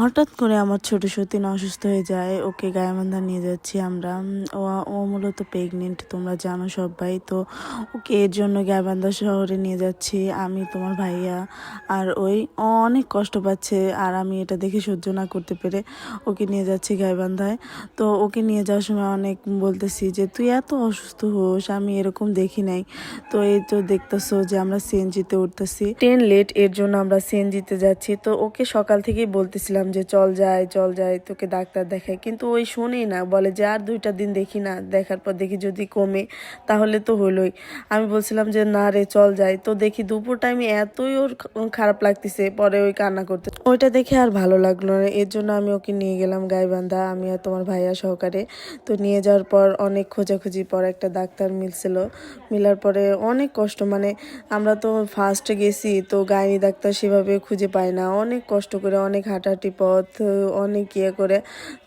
হঠাৎ করে আমার ছোট সতীন অসুস্থ হয়ে যায়, ওকে গায়াবান্ধা নিয়ে যাচ্ছি আমরা। ও ও মূলত প্রেগনেন্ট তোমরা জানো সবাই। তো ওকে এর জন্য গায়াবান্ধা শহরে নিয়ে যাচ্ছি, আমি, তোমার ভাইয়া আর ওই। অনেক কষ্ট পাচ্ছে আর আমি এটা দেখে সহ্য না করতে পেরে ওকে নিয়ে যাচ্ছি গায়াবান্ধায় তো ওকে নিয়ে যাওয়ার সময় অনেক বলতেছি যে, তুই এত অসুস্থ হোস, আমি এরকম দেখি নাই। তো এই তো দেখতেছো যে আমরা সিএনজিতে উঠতেছি। ট্রেন লেট এর জন্য আমরা সিএনজিতে যাচ্ছি। তো ওকে সকাল থেকেই বলতেছিলাম যে, চল যাই চল যাই, তোকে ডাক্তার দেখাই। কিন্তু ওই শোনেই না, বলে যে, আর দুইটা দিন দেখি না, দেখার পর দেখি যদি কমে, তাহলে তো হলোই। আমি বলছিলাম যে, না রে, চল যাই। তো দেখি দুপুর টাইমে এতই ওর খারাপ লাগতেছে, পরে ওই কান্না করতে। ওইটা দেখে আর ভালো লাগল না। এর জন্য আমি ওকে নিয়ে গেলাম গাইবান্ধা, আমি আর তোমার ভাইয়া সহকারে। তো নিয়ে যাওয়ার পর অনেক খোঁজাখুঁজি পর একটা ডাক্তার মিলছিল। মিলার পরে অনেক কষ্ট মানে আমরা তো ফার্স্টে গেছি, তো গাইনি ডাক্তার সেভাবে খুঁজে পাই না। অনেক কষ্ট করে, অনেক হাঁটাহাঁটি পথ অনেক ইয়ে করে।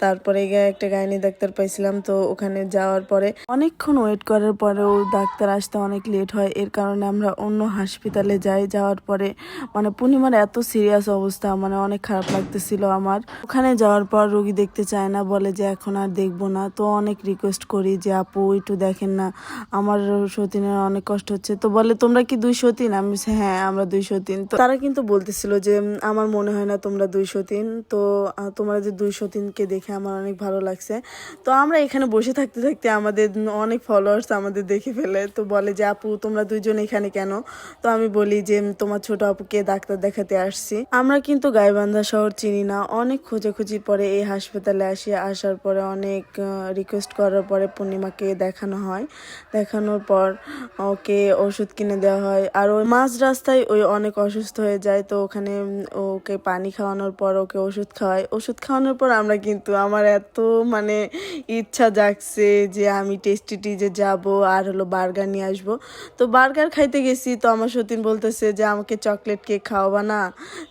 তারপরে গিয়ে একটা গাইনি ডাক্তার পাইছিলাম, তো ওখানে যাওয়ার পরে অনেকক্ষণ ওয়েট করার পরেও ডাক্তার আসতে অনেক লেট হয়। এর কারণে আমরা অন্য হাসপাতালে যাই। যাওয়ার পরে মানে পূর্ণিমার এত সিরিয়াস অবস্থা মানে অনেক খারাপ লাগতেছিল আমার। ওখানে যাওয়ার পর রোগী দেখতে চায় না, বলে যে এখন আর দেখব না। তো অনেক রিকোয়েস্ট করি যে, আপু, একটু দেখেন না। আমার সতীনের অনেক কষ্ট হচ্ছে। তো বলে, তোমরা কি দুই সতীন? আমি হ্যাঁ আমরা দুই সতীন। তো তারা কিন্তু বলতেছিল যে আমার মনে হয় না তোমরা দুই সতীন। তো আহ, তোমরা যে দুই সতীনকে দেখে আমার অনেক ভালো লাগছে। তো আমরা এখানে বসে থাকতে থাকতে আমাদের অনেক ফলোয়ার্স আমাদের দেখে ফেলে। তো বলে যে আপু তোমরা দুইজন এখানে কেন? তো আমি বলি যে তোমার ছোট আপুকে ডাক্তার দেখাতে আসছি। আমরা কিন্তু গাইবান্ধা শহর চিনি না। অনেক খোঁজাখুঁজির পরে এই হাসপাতালে আসি। আসার পরে অনেক রিকোয়েস্ট করার পরে পূর্ণিমাকে দেখানো হয়। দেখানোর পর ওকে ওষুধ কিনে দেওয়া হয়। আর ওই মাঝ রাস্তায় ওই অনেক অসুস্থ হয়ে যায়। তো ওখানে ওকে পানি খাওয়ানোর পর ওকে ওষুধ খাওয়াই। ওষুধ খাওয়ানোর পর আমরা কিন্তু আমার এত মানে ইচ্ছা জাগছে যে আমি টেস্টি টিজে যাব আর হলো বার্গার নিয়ে আসব। তো বার্গার খাইতে গেছি তো আমার সতীন বলতেছে যে আমাকে চকলেট কেক খাওয়াবা না।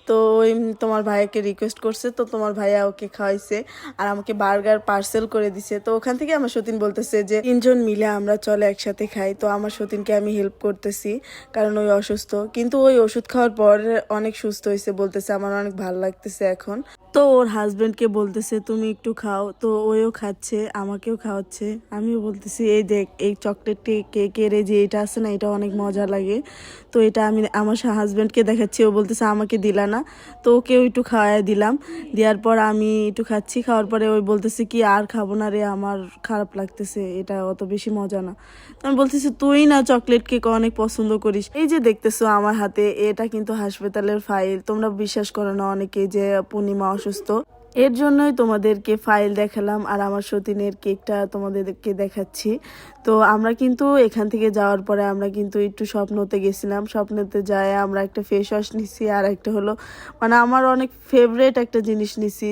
তো ওই তোমার ভাইয়াকে রিকোয়েস্ট করছে, তো তোমার ভাইয়া ওকে খাওয়াইছে আর আমাকে বার্গার পার্সেল করে দিছে। তো ওখান থেকে আমার সতীন বলতেছে যে তিনজন মিলে আমরা চলে একসাথে খাই। তো আমার সতীনকে আমি হেল্প করতেছি কারণ ওই অসুস্থ। কিন্তু ওই ওষুধ খাওয়ার পর অনেক সুস্থ হয়েছে বলতেছে, আমার অনেক ভালো লাগতেছে এখন। তো ওর হাজবেন্ডকে বলতেছে, তুমি একটু খাও। তো ওইও খাচ্ছে, আমাকেও খাওয়াচ্ছে। আমিও বলতেছি, এই দেখ, এই চকলেটটি কেকের যে এটা আছে না, এটা অনেক মজা লাগে। তো এটা আমি আমার হাজব্যান্ডকে দেখাচ্ছি, ও বলতেছে, আমাকে দিলা না। তো ওকেও একটু খাওয়াই দিলাম। দেওয়ার পর আমি একটু খাচ্ছি, খাওয়ার পরে ওই বলতেছে কি, আর খাব না রে, আমার খারাপ লাগতেছে, এটা অত বেশি মজা না। আমি বলতেছি, তুই না চকলেট কেক অনেক পছন্দ করিস। এই যে দেখতেছো আমার হাতে, এটা কিন্তু হাসপাতালের ফাইল তোমরা বিশ্বাস করো না অনেকে যে পূর্ণিমা অসুস্থ। এর জন্যই তোমাদেরকে ফাইল দেখালাম আর আমার সতীনের কেকটা তোমাদেরকে দেখাচ্ছি। তো আমরা কিন্তু এখান থেকে যাওয়ার পরে আমরা কিন্তু একটু স্বপ্নতে গেছিলাম। স্বপ্নতে যায় আমরা একটা ফেস ওয়াশ নিছি আর একটা হলো মানে আমার অনেক ফেভারেট একটা জিনিস নিছি।